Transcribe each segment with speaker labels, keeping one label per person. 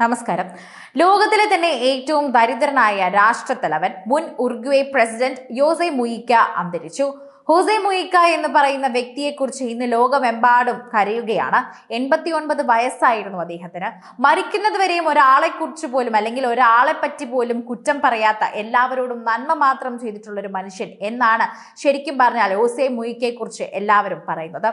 Speaker 1: നമസ്കാരം. ലോകത്തിലെ തന്നെ ഏറ്റവും ദരിദ്രനായ രാഷ്ട്രത്തലവൻ മുൻ ഉറുഗ്വേ പ്രസിഡന്റ് യോസെ മുയിക്ക അന്തരിച്ചു. ഹോസെ മുയിക്ക എന്ന് പറയുന്ന വ്യക്തിയെക്കുറിച്ച് ഇന്ന് ലോകമെമ്പാടും കരയുകയാണ്. എൺപത്തി ഒൻപത് വയസ്സായിരുന്നു അദ്ദേഹത്തിന്. മരിക്കുന്നത് വരെയും ഒരാളെ കുറിച്ച് പോലും അല്ലെങ്കിൽ ഒരാളെ പറ്റി പോലും കുറ്റം പറയാത്ത എല്ലാവരോടും നന്മ മാത്രം ചെയ്തിട്ടുള്ള ഒരു മനുഷ്യൻ എന്നാണ് ശരിക്കും പറഞ്ഞാൽ ഹോസെ മുയിക്കയെക്കുറിച്ച് എല്ലാവരും പറയുന്നത്.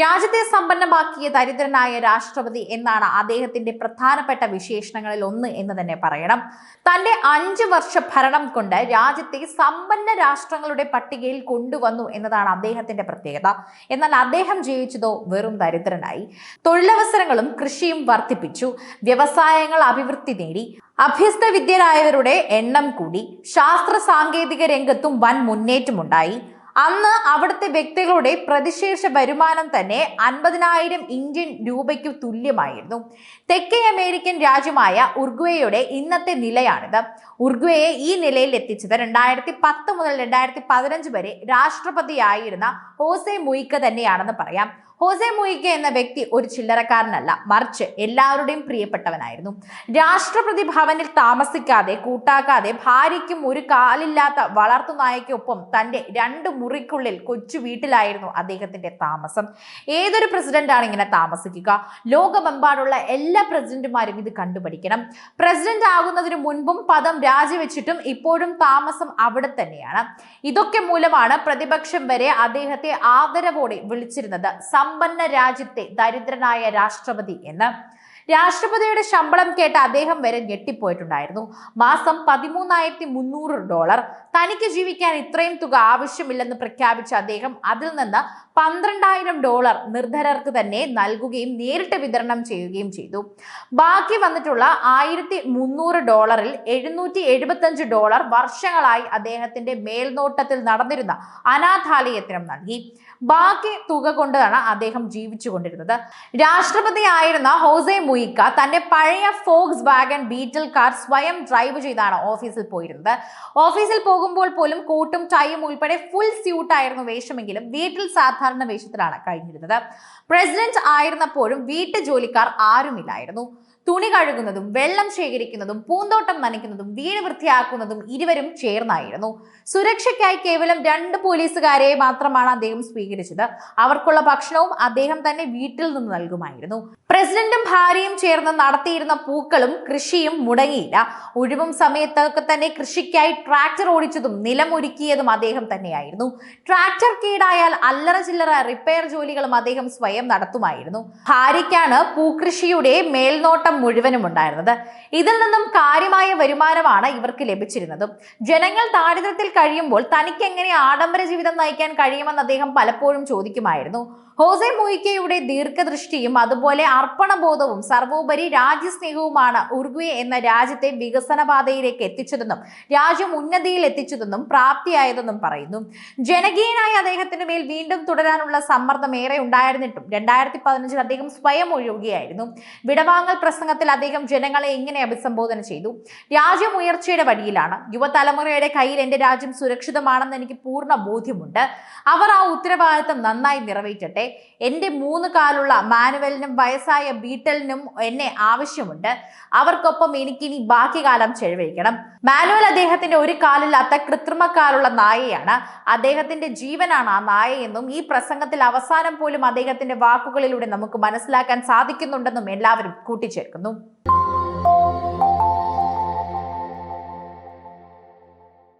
Speaker 1: രാജ്യത്തെ സമ്പന്നമാക്കിയ ദരിദ്രനായ രാഷ്ട്രപതി എന്നാണ് അദ്ദേഹത്തിന്റെ പ്രധാനപ്പെട്ട വിശേഷണങ്ങളിൽ ഒന്ന് എന്ന് തന്നെ പറയണം. തന്റെ അഞ്ച് വർഷ ഭരണം കൊണ്ട് രാജ്യത്തെ സമ്പന്ന രാഷ്ട്രങ്ങളുടെ പട്ടികയിൽ കൊണ്ടുവന്നു എന്നതാണ് അദ്ദേഹത്തിന്റെ പ്രത്യേകത. എന്നാൽ അദ്ദേഹം ജീവിച്ചതോ വെറും ദരിദ്രനായി. തൊഴിലവസരങ്ങളും കൃഷിയും വർദ്ധിപ്പിച്ചു. വ്യവസായങ്ങൾ അഭിവൃദ്ധി നേടി. അഭ്യസ്ത വിദ്യരായവരുടെ എണ്ണം കൂടി. ശാസ്ത്ര സാങ്കേതിക രംഗത്തും വൻ മുന്നേറ്റമുണ്ടായി. അന്ന് അവിടുത്തെ വ്യക്തികളുടെ പ്രതിശീർഷ വരുമാനം തന്നെ അൻപതിനായിരം ഇന്ത്യൻ രൂപയ്ക്ക് തുല്യമായിരുന്നു. തെക്കേ അമേരിക്കൻ രാജ്യമായ ഉറുഗ്വേയുടെ ഇന്നത്തെ നിലയാണിത്. ഉറുഗ്വേയെ ഈ നിലയിൽ എത്തിച്ചത് രണ്ടായിരത്തി പത്ത് മുതൽ രണ്ടായിരത്തി പതിനഞ്ച് വരെ രാഷ്ട്രപതിയായിരുന്ന ഹോസെ മുയിക്ക തന്നെയാണെന്ന് പറയാം. ഹോസെ മുയിക്ക എന്ന വ്യക്തി ഒരു ചില്ലറക്കാരനല്ല. മറിച്ച് എല്ലാവരുടെയും പ്രിയപ്പെട്ടവനായിരുന്നു. രാഷ്ട്രപതി ഭവനിൽ താമസിക്കാതെ കൂട്ടാക്കാതെ ഭാര്യയ്ക്കും ഒരു കാലില്ലാത്ത വളർത്തു നായയ്ക്കൊപ്പം തന്റെ രണ്ട് മുറിക്കുള്ളിൽ കൊച്ചു വീട്ടിലായിരുന്നു അദ്ദേഹത്തിന്റെ താമസം. ഏതൊരു പ്രസിഡന്റാണ് ഇങ്ങനെ താമസിക്കുക? ലോകമെമ്പാടുള്ള എല്ലാ പ്രസിഡന്റുമാരും ഇത് കണ്ടുപഠിക്കണം. പ്രസിഡന്റ് ആകുന്നതിന് മുൻപും പദം രാജിവെച്ചിട്ടും ഇപ്പോഴും താമസം അവിടെ തന്നെയാണ്. ഇതൊക്കെ മൂലമാണ് പ്രതിപക്ഷം വരെ അദ്ദേഹത്തെ ആദരവോടെ വിളിച്ചിരുന്നത്. സമ്പന്ന രാജ്യത്തെ ദരിദ്രനായ രാഷ്ട്രപതി എന്ന്. രാഷ്ട്രപതിയുടെ ശമ്പളം കേട്ട അദ്ദേഹം വരെ ഞെട്ടിപ്പോയിട്ടുണ്ടായിരുന്നു. മാസം പതിമൂന്നായിരത്തി മുന്നൂറ് ഡോളർ. തനിക്ക് ജീവിക്കാൻ ഇത്രയും തുക ആവശ്യമില്ലെന്ന് പ്രഖ്യാപിച്ച അദ്ദേഹം അതിൽ നിന്ന് പന്ത്രണ്ടായിരം ഡോളർ നിർധരർക്ക് തന്നെ നൽകുകയും നേരിട്ട് വിതരണം ചെയ്യുകയും ചെയ്തു. ബാക്കി വന്നിട്ടുള്ള ആയിരത്തി മുന്നൂറ് ഡോളറിൽ എഴുന്നൂറ്റി എഴുപത്തഞ്ച് ഡോളർ വർഷങ്ങളായി അദ്ദേഹത്തിന്റെ മേൽനോട്ടത്തിൽ നടന്നിരുന്ന അനാഥാലയത്തിനും നൽകി. ബാക്കി തുക കൊണ്ടാണ് അദ്ദേഹം ജീവിച്ചു കൊണ്ടിരുന്നത് രാഷ്ട്രപതി ആയിരുന്ന ഹോസെ മുയിക്ക തന്റെ പഴയ ഫോക്സ് വാഗൺ ബീറ്റിൽ കാർ സ്വയം ഡ്രൈവ് ചെയ്താണ് ഓഫീസിൽ പോയിരുന്നത്. ഓഫീസിൽ പോകുമ്പോൾ പോലും കോട്ടും ടൈയും ഉൾപ്പെടെ ഫുൾ സ്യൂട്ടായിരുന്നു വേഷമെങ്കിലും വീട്ടിൽ സാധാരണ വേഷത്തിലാണ് കഴിഞ്ഞിരുന്നത്. പ്രസിഡന്റ് ആയിരുന്നപ്പോഴും വീട്ടു ജോലിക്കാർ ആരുമില്ലായിരുന്നു. തുണി കഴുകുന്നതും വെള്ളം ശേഖരിക്കുന്നതും പൂന്തോട്ടം നനയ്ക്കുന്നതും വീട് വൃത്തിയാക്കുന്നതും ഇരുവരും ചേർന്നായിരുന്നു. സുരക്ഷയ്ക്കായി കേവലം രണ്ട് പോലീസുകാരെ മാത്രമാണ് അദ്ദേഹം സ്വീകരിച്ചത്. അവർക്കുള്ള ഭക്ഷണവും അദ്ദേഹം തന്നെ വീട്ടിൽ നിന്ന് നൽകുമായിരുന്നു. പ്രസിഡന്റും ഭാര്യയും ചേർന്ന് നടത്തിയിരുന്ന പൂക്കളും കൃഷിയും മുടങ്ങിയില്ല. ഒഴിവും സമയത്തൊക്കെ തന്നെ കൃഷിക്കായി ട്രാക്ടർ ഓടിച്ചതും നിലമൊരുക്കിയതും അദ്ദേഹം തന്നെയായിരുന്നു. ട്രാക്ടർ കേടായാൽ അല്ലറ ചില്ലറ റിപ്പയർ ജോലികളും അദ്ദേഹം സ്വയം നടത്തുമായിരുന്നു. ഭാര്യയ്ക്കാണ് പൂക്കൃഷിയുടെ മേൽനോട്ടം മുഴുവനും ഉണ്ടായിരുന്നത്. ഇതിൽ നിന്നും കാര്യമായ വരുമാനമാണ് ഇവർക്ക് ലഭിച്ചിരുന്നതും. ജനങ്ങൾ ദാരിദ്ര്യത്തിൽ കഴിയുമ്പോൾ തനിക്ക് എങ്ങനെ ആഡംബര ജീവിതം നയിക്കാൻ കഴിയുമെന്ന് അദ്ദേഹം പലപ്പോഴും ചോദിക്കുമായിരുന്നു. ഹോസെ മൊയ്ക്കയുടെ ദീർഘദൃഷ്ടിയും അതുപോലെ അർപ്പണബോധവും സർവോപരി രാജ്യസ്നേഹവുമാണ് ഉറുഗ്വേ എന്ന രാജ്യത്തെ വികസനപാതയിലേക്ക് എത്തിച്ചതെന്നും രാജ്യം ഉന്നതിയിൽ എത്തിച്ചതെന്നും പ്രാപ്തിയായതെന്നും പറയുന്നു. ജനകീയനായ അദ്ദേഹത്തിന് മേൽ വീണ്ടും തുടരാനുള്ള സമ്മർദ്ദം ഏറെ ഉണ്ടായിരുന്നിട്ടും രണ്ടായിരത്തി പതിനഞ്ചിൽ അദ്ദേഹം സ്വയം ഒഴിയുകയായിരുന്നു. വിടവാങ്ങൽ പ്രസംഗത്തിൽ അദ്ദേഹം ജനങ്ങളെ എങ്ങനെ അഭിസംബോധന ചെയ്തു? രാജ്യം ഉയർച്ചയുടെ വഴിയിലാണ്. യുവതലമുറയുടെ കയ്യിൽ എന്റെ രാജ്യം സുരക്ഷിതമാണെന്ന് എനിക്ക് പൂർണ ബോധ്യമുണ്ട്. അവർ ആ ഉത്തരവാദിത്തം നന്നായി നിറവേറ്റട്ടെ. എന്റെ മൂന്ന് കാലുള്ള മാനുവലിനും വയസ്സായ ബീറ്റലിനും എന്നെ ആവശ്യമുണ്ട്. അവർക്കൊപ്പം എനിക്കിനി ബാക്കി കാലം ചെലവഴിക്കണം. മാനുവൽ അദ്ദേഹത്തിന്റെ ഒരു കാലില്ലാത്ത കൃത്രിമക്കാലുള്ള നായയാണ്. അദ്ദേഹത്തിന്റെ ജീവനാണ് ആ നായയെന്നും ഈ പ്രസംഗത്തിൽ അവസാനം പോലും അദ്ദേഹത്തിന്റെ വാക്കുകളിലൂടെ നമുക്ക് മനസ്സിലാക്കാൻ സാധിക്കുന്നുണ്ടെന്നും എല്ലാവരും കൂട്ടിച്ചേർക്കുന്നു.